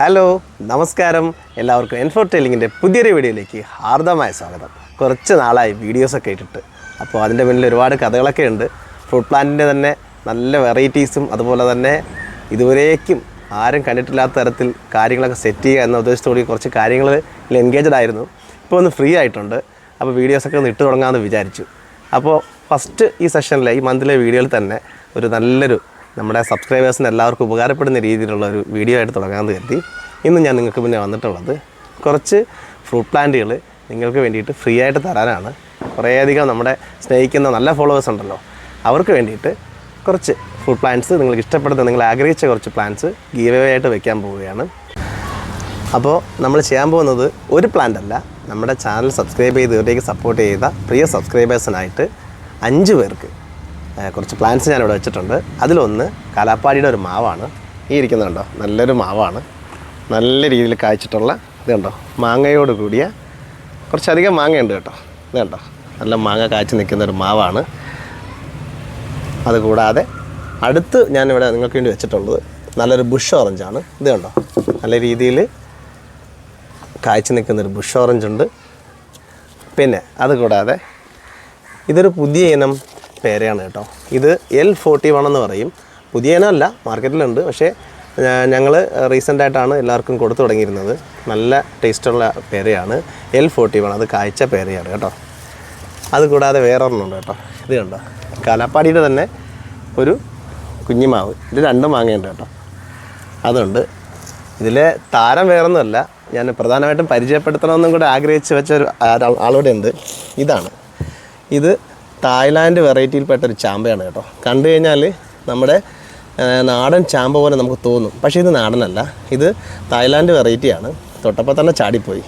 Hello നമസ്കാരം. എല്ലാവർക്കും എൻഫോർ ടെയിലിങ്ങിന്റെ പുതിയൊരു വീഡിയോയിലേക്ക് ഹാർദമായ സ്വാഗതം. കുറച്ച് നാളായി വീഡിയോസൊക്കെ ഇട്ടിട്ട്. അപ്പോൾ അതിന്റെ മുന്നിൽ ഒരുപാട് കഥകളൊക്കെ ഉണ്ട്. ഫ്രൂട്ട് പ്ലാന്റിന്റെ തന്നെ നല്ല വെറൈറ്റീസും അതുപോലെ തന്നെ ഇതുവരേക്കും ആരും കണ്ടിട്ടില്ലാത്ത തരത്തിൽ കാര്യങ്ങളൊക്കെ സെറ്റ് ചെയ്യുക എന്ന ഉദ്ദേശത്തോടെ കുറച്ച് കാര്യങ്ങളിൽ എൻഗേജഡ് ആയിരുന്നു. ഇപ്പോൾ ഒന്ന് ഫ്രീ ആയിട്ടുണ്ട്. അപ്പോൾ വീഡിയോസൊക്കെ ഒന്ന് ഇട്ട് തുടങ്ങാമെന്ന് വിചാരിച്ചു. അപ്പോൾ ഫസ്റ്റ് ഈ സെഷനിലെ ഈ മന്തിലെ വീഡിയോയിൽ തന്നെ ഒരു നല്ലൊരു നമ്മുടെ സബ്സ്ക്രൈബേഴ്സിന് എല്ലാവർക്കും ഉപകാരപ്പെടുന്ന രീതിയിലുള്ള ഒരു വീഡിയോ ആയിട്ട് തുടങ്ങാമെന്ന് കരുതി. ഇന്ന് ഞാൻ നിങ്ങൾക്ക് മുന്നേ വന്നിട്ടുള്ളത് കുറച്ച് ഫ്രൂട്ട് പ്ലാന്റുകൾ നിങ്ങൾക്ക് വേണ്ടിയിട്ട് ഫ്രീ ആയിട്ട് തരാനാണ്. കുറേയധികം നമ്മുടെ സ്നേഹിക്കുന്ന നല്ല ഫോളോവേഴ്സ് ഉണ്ടല്ലോ അവർക്ക് വേണ്ടിയിട്ട് കുറച്ച് ഫ്രൂട്ട് പ്ലാന്റ്സ് നിങ്ങൾക്ക് ഇഷ്ടപ്പെടുന്ന നിങ്ങൾ ആഗ്രഹിച്ച കുറച്ച് പ്ലാന്റ്സ് ഗീവ് ആയിട്ട് വെക്കാൻ പോവുകയാണ്. അപ്പോൾ നമ്മൾ ചെയ്യാൻ പോകുന്നത് ഒരു പ്ലാന്റ് അല്ല നമ്മുടെ ചാനൽ സബ്സ്ക്രൈബ് ചെയ്ത് ഇവരേക്ക് സപ്പോർട്ട് ചെയ്ത പ്രിയ സബ്സ്ക്രൈബേഴ്സിനായിട്ട് അഞ്ച് പേർക്ക് കുറച്ച് പ്ലാന്റ്സ് ഞാനിവിടെ വെച്ചിട്ടുണ്ട്. അതിലൊന്ന് കാലാപ്പാടിയുടെ ഒരു മാവാണ്. ഈ ഇരിക്കുന്നുണ്ടോ നല്ലൊരു മാവാണ്. നല്ല രീതിയിൽ കായ്ച്ചിട്ടുള്ള ഇതുണ്ടോ മാങ്ങയോട് കൂടിയ കുറച്ചധികം മാങ്ങയുണ്ട് കേട്ടോ. ഇതുണ്ടോ നല്ല മാങ്ങ കായ്ച്ച് നിൽക്കുന്ന ഒരു മാവാണ്. അതുകൂടാതെ അടുത്ത് ഞാനിവിടെ നിങ്ങൾക്ക് വേണ്ടി വെച്ചിട്ടുള്ളത് നല്ലൊരു ബുഷ് ഓറഞ്ചാണ് ഇത് കണ്ടോ? നല്ല രീതിയിൽ കായ്ച്ചു നിൽക്കുന്നൊരു ബുഷ് ഓറഞ്ച് ഉണ്ട്. പിന്നെ അതുകൂടാതെ ഇതൊരു പുതിയ ഇനം പേരയാണ് കേട്ടോ. ഇത് എൽ ഫോർട്ടി വൺ എന്ന് പറയും. പുതിയ ഇനമല്ല മാർക്കറ്റിലുണ്ട്. പക്ഷേ ഞങ്ങൾ റീസെന്റായിട്ടാണ് എല്ലാവർക്കും കൊടുത്തു തുടങ്ങിയിരുന്നത്. നല്ല ടേസ്റ്റുള്ള പേരയാണ് എൽ ഫോർട്ടി വൺ അത് കാഴ്ച പേരയാണ് കേട്ടോ. അത് കൂടാതെ വേറൊരെണ്ണമുണ്ട് കേട്ടോ. ഇത് കണ്ടോ? കാലാപ്പാടിയുടെ തന്നെ ഒരു കുഞ്ഞിമാവ്. ഇത് രണ്ടും മാങ്ങയുണ്ട് കേട്ടോ. അതുണ്ട്. ഇതിലെ താരം വേറൊന്നുമല്ല. ഞാൻ പ്രധാനമായിട്ടും പരിചയപ്പെടുത്തണമെന്നും കൂടെ ആഗ്രഹിച്ച് വെച്ച ഒരു ആളോടെ ഉണ്ട് ഇതാണ്. ഇത് തായ്ലാൻഡ് വെറൈറ്റിയിൽപ്പെട്ട ഒരു ചാമ്പയാണ് കേട്ടോ. കണ്ടു കഴിഞ്ഞാൽ നമ്മുടെ നാടൻ ചാമ്പ പോലെ നമുക്ക് തോന്നും. പക്ഷേ ഇത് നാടനല്ല. ഇത് തായ്ലാൻഡ് വെറൈറ്റിയാണ്. തൊട്ടപ്പോൾ തന്നെ ചാടിപ്പോയി.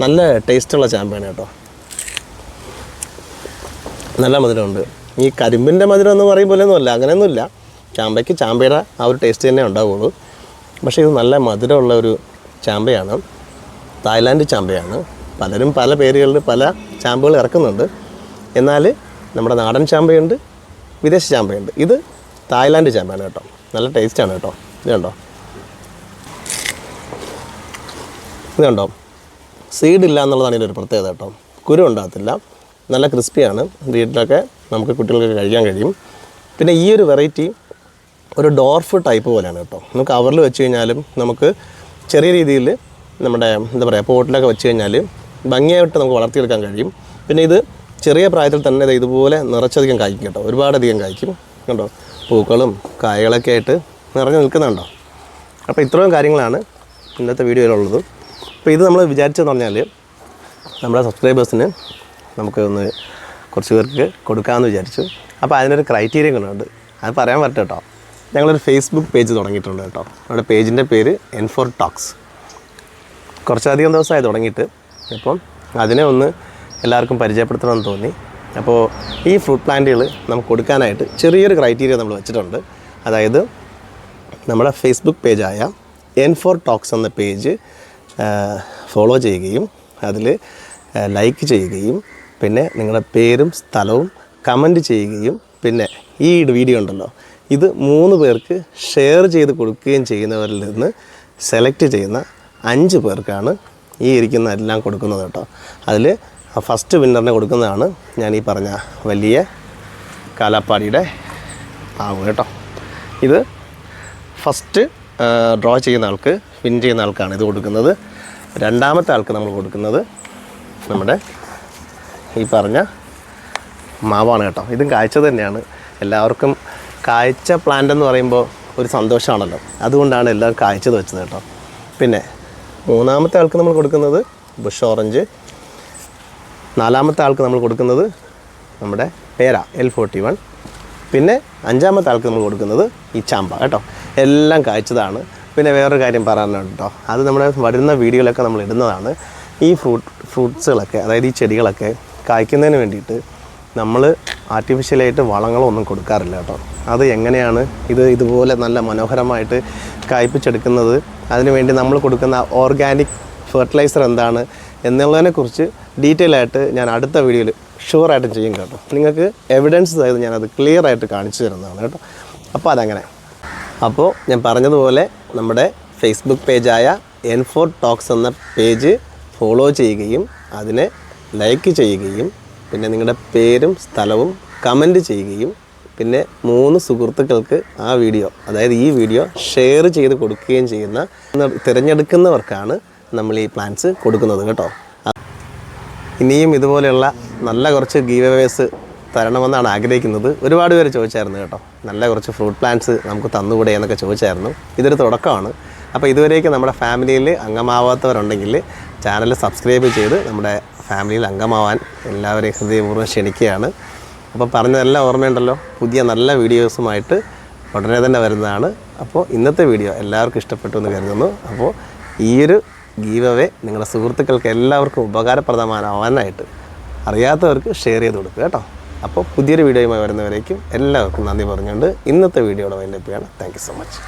നല്ല ടേസ്റ്റുള്ള ചാമ്പയാണ് കേട്ടോ. നല്ല മധുരമുണ്ട്. ഈ കരിമ്പിന്റെ മധുരം എന്ന് പറയും പോലെയൊന്നുമല്ല. അങ്ങനെയൊന്നുമില്ല. ചാമ്പയ്ക്ക് ചാമ്പയുടെ ആ ഒരു ടേസ്റ്റ് തന്നെ ഉണ്ടാവുള്ളൂ. പക്ഷേ ഇത് നല്ല മധുരമുള്ള ഒരു ചാമ്പയാണ്. തായ്ലാൻഡ് ചാമ്പയാണ്. പലരും പല പേരുകളിൽ പല ചാമ്പുകൾ ഇറക്കുന്നുണ്ട്. എന്നാൽ നമ്മുടെ നാടൻ ചാമ്പയുണ്ട് വിദേശ ചാമ്പയുണ്ട്. ഇത് തായ്ലാൻഡ് ചാമ്പയാണ് കേട്ടോ. നല്ല ടേസ്റ്റാണ് കേട്ടോ. ഇത് കണ്ടോ? ഇത് കണ്ടോ? സീഡ് ഇല്ല എന്നുള്ളതാണ് ഇതിന്റെ ഒരു പ്രത്യേകത കേട്ടോ. കുരു ഉണ്ടാകത്തില്ല. നല്ല ക്രിസ്പിയാണ് വീട്ടിലൊക്കെ നമുക്ക് കുട്ടികൾക്ക് കഴിക്കാൻ കഴിയും. പിന്നെ ഈ ഒരു വെറൈറ്റി ഒരു ഡോർഫ് ടൈപ്പ് പോലെയാണ് കേട്ടോ. നമുക്ക് കവറിൽ വെച്ച് കഴിഞ്ഞാലും നമുക്ക് ചെറിയ രീതിയിൽ നമ്മുടെ എന്താ പറയുക പോട്ടിലൊക്കെ വെച്ച് കഴിഞ്ഞാൽ ഭംഗിയായിട്ട് നമുക്ക് വളർത്തിയെടുക്കാൻ കഴിയും. പിന്നെ ഇത് ചെറിയ പ്രായത്തിൽ തന്നെ ഇതുപോലെ നിറച്ചധികം കായ്ക്കും കേട്ടോ. ഒരുപാടധികം കായ്ക്കും. കണ്ടോ? പൂക്കളും കായകളൊക്കെ ആയിട്ട് നിറഞ്ഞു നിൽക്കുന്നുണ്ടോ? അപ്പോൾ ഇത്രയും കാര്യങ്ങളാണ് ഇന്നത്തെ വീഡിയോയിലുള്ളത്. അപ്പോൾ ഇത് നമ്മൾ വിചാരിച്ചതെന്ന് പറഞ്ഞാൽ നമ്മുടെ സബ്സ്ക്രൈബേഴ്സിന് നമുക്ക് ഒന്ന് കുറച്ച് പേർക്ക് കൊടുക്കാമെന്ന് വിചാരിച്ചു. അപ്പോൾ അതിനൊരു ക്രൈറ്റീരിയ കൊണ്ടുണ്ട് അത് പറയാൻ പറ്റും കേട്ടോ. ഞങ്ങളൊരു ഫേസ്ബുക്ക് പേജ് തുടങ്ങിയിട്ടുണ്ട് കേട്ടോ. നമ്മുടെ പേജിന്റെ പേര് എൻ ഫോർ ടോക്സ് കുറച്ചധികം ദിവസമായി തുടങ്ങിയിട്ട്. ഇപ്പം അതിനെ ഒന്ന് എല്ലാവർക്കും പരിചയപ്പെടുത്തണമെന്ന് തോന്നി. അപ്പോൾ ഈ ഫ്രൂട്ട് പ്ലാന്റുകൾ നമുക്ക് കൊടുക്കാനായിട്ട് ചെറിയൊരു ക്രൈറ്റീരിയ നമ്മൾ വെച്ചിട്ടുണ്ട്. അതായത് നമ്മുടെ ഫേസ്ബുക്ക് പേജായ എൻ ഫോർ ടോക്സ് എന്ന പേജ് ഫോളോ ചെയ്യുകയും അതിൽ ലൈക്ക് ചെയ്യുകയും പിന്നെ നിങ്ങളുടെ പേരും സ്ഥലവും കമന്റ് ചെയ്യുകയും പിന്നെ ഈ വീഡിയോ ഉണ്ടല്ലോ ഇത് മൂന്ന് പേർക്ക് ഷെയർ ചെയ്ത് കൊടുക്കുകയും ചെയ്യുന്നവരിൽ നിന്ന് സെലക്ട് ചെയ്യുന്ന അഞ്ച് പേർക്കാണ് ഈ ഇരിക്കുന്ന എല്ലാം കൊടുക്കുന്നത് കേട്ടോ. അതിൽ ഫസ്റ്റ് വിന്നറിനെ കൊടുക്കുന്നതാണ് ഞാൻ ഈ പറഞ്ഞ വലിയ കാലാപ്പാടിയുടെ ആവ് കേട്ടോ. ഇത് ഫസ്റ്റ് ഡ്രോ ചെയ്യുന്ന ആൾക്ക് വിൻ ചെയ്യുന്ന ആൾക്കാണ് ഇത് കൊടുക്കുന്നത്. രണ്ടാമത്തെ ആൾക്ക് നമ്മൾ കൊടുക്കുന്നത് നമ്മുടെ ഈ പറഞ്ഞ മാവാണ് കേട്ടോ. ഇതും കായ്ച്ചത് തന്നെയാണ്. എല്ലാവർക്കും കായ്ച്ച പ്ലാന്റ് എന്ന് പറയുമ്പോൾ ഒരു സന്തോഷമാണല്ലോ. അതുകൊണ്ടാണ് എല്ലാവരും കായ്ച്ചത് വെച്ചത് കേട്ടോ. പിന്നെ മൂന്നാമത്തെ ആൾക്ക് നമ്മൾ കൊടുക്കുന്നത് ബുഷ് ഓറഞ്ച്. നാലാമത്തെ ആൾക്ക് നമ്മൾ കൊടുക്കുന്നത് നമ്മുടെ പേര എൽ ഫോർട്ടി വൺ പിന്നെ അഞ്ചാമത്തെ ആൾക്ക് നമ്മൾ കൊടുക്കുന്നത് ഈ ചാമ്പ കേട്ടോ. എല്ലാം കായ്ച്ചതാണ്. പിന്നെ വേറൊരു കാര്യം പറയാനുണ്ട് കേട്ടോ. അത് നമ്മുടെ വരുന്ന വീഡിയോയിലൊക്കെ നമ്മൾ ഇടുന്നതാണ്. ഈ ഫ്രൂട്ട് ഫ്രൂട്ട്സുകളൊക്കെ അതായത് ഈ ചെടികളൊക്കെ കായ്ക്കുന്നതിന് വേണ്ടിയിട്ട് നമ്മൾ ആർട്ടിഫിഷ്യലായിട്ട് വളങ്ങളൊന്നും കൊടുക്കാറില്ല കേട്ടോ. അത് എങ്ങനെയാണ് ഇത് ഇതുപോലെ നല്ല മനോഹരമായിട്ട് കായ്പിച്ചെടുക്കുന്നത്? അതിനുവേണ്ടി നമ്മൾ കൊടുക്കുന്ന ഓർഗാനിക് ഫെർട്ടിലൈസർ എന്താണ്? എന്നുള്ളതിനെക്കുറിച്ച് ഡീറ്റെയിൽ ആയിട്ട് ഞാൻ അടുത്ത വീഡിയോയിൽ ഷുവറായിട്ടും ചെയ്യും കേട്ടോ. നിങ്ങൾക്ക് എവിഡൻസ് ഞാൻ ഞാനത് ക്ലിയർ ആയിട്ട് കാണിച്ചു തരുന്നതാണ് കേട്ടോ. അപ്പോൾ അതങ്ങനെ. അപ്പോൾ ഞാൻ പറഞ്ഞതുപോലെ നമ്മുടെ ഫേസ്ബുക്ക് പേജായ എൻ ഫോർ ടോക്സ് എന്ന പേജ് ഫോളോ ചെയ്യുകയും അതിനെ ലൈക്ക് ചെയ്യുകയും പിന്നെ നിങ്ങളുടെ പേരും സ്ഥലവും കമന്റ് ചെയ്യുകയും പിന്നെ മൂന്ന് സുഹൃത്തുക്കൾക്ക് ആ വീഡിയോ അതായത് ഈ വീഡിയോ ഷെയർ ചെയ്ത് കൊടുക്കുകയും ചെയ്യുന്ന തിരഞ്ഞെടുക്കുന്നവർക്കാണ് നമ്മൾ ഈ പ്ലാന്റ്സ് കൊടുക്കുന്നത് കേട്ടോ. ഇനിയും ഇതുപോലെയുള്ള നല്ല കുറച്ച് ഗീവേവേഴ്സ് തരണമെന്നാണ് ആഗ്രഹിക്കുന്നത്. ഒരുപാട് പേര് ചോദിച്ചായിരുന്നു കേട്ടോ. നല്ല കുറച്ച് ഫ്രൂട്ട് പ്ലാന്റ്സ് നമുക്ക് തന്നുകൂടെ എന്നൊക്കെ ചോദിച്ചായിരുന്നു. ഇതൊരു തുടക്കമാണ്. അപ്പോൾ ഇതുവരേക്കും നമ്മുടെ ഫാമിലിയിൽ അംഗമാവാത്തവരുണ്ടെങ്കിൽ ചാനൽ സബ്സ്ക്രൈബ് ചെയ്ത് നമ്മുടെ ഫാമിലിയിൽ അംഗമാവാൻ എല്ലാവരെയും ഹൃദയപൂർവം ക്ഷണിക്കുകയാണ്. അപ്പോൾ പറഞ്ഞതെല്ലാം ഓർമ്മയുണ്ടല്ലോ. പുതിയ നല്ല വീഡിയോസുമായിട്ട് ഉടനെ തന്നെ വരുന്നതാണ്. അപ്പോൾ ഇന്നത്തെ വീഡിയോ എല്ലാവർക്കും ഇഷ്ടപ്പെട്ടു എന്ന് കരുതുന്നു. അപ്പോൾ ഈയൊരു ഗീവ് അവേ നിങ്ങളുടെ സുഹൃത്തുക്കൾക്ക് എല്ലാവർക്കും ഉപകാരപ്രദമാവാനായിട്ട് അറിയാത്തവർക്ക് ഷെയർ ചെയ്ത് കൊടുക്കുക കേട്ടോ. അപ്പോൾ പുതിയൊരു വീഡിയോയുമായി വരുന്നവരേക്കും എല്ലാവർക്കും നന്ദി പറഞ്ഞുകൊണ്ട് ഇന്നത്തെ വീഡിയോയുടെ വൈൻഡപ്പ് ചെയ്യാണ്. Thank you so much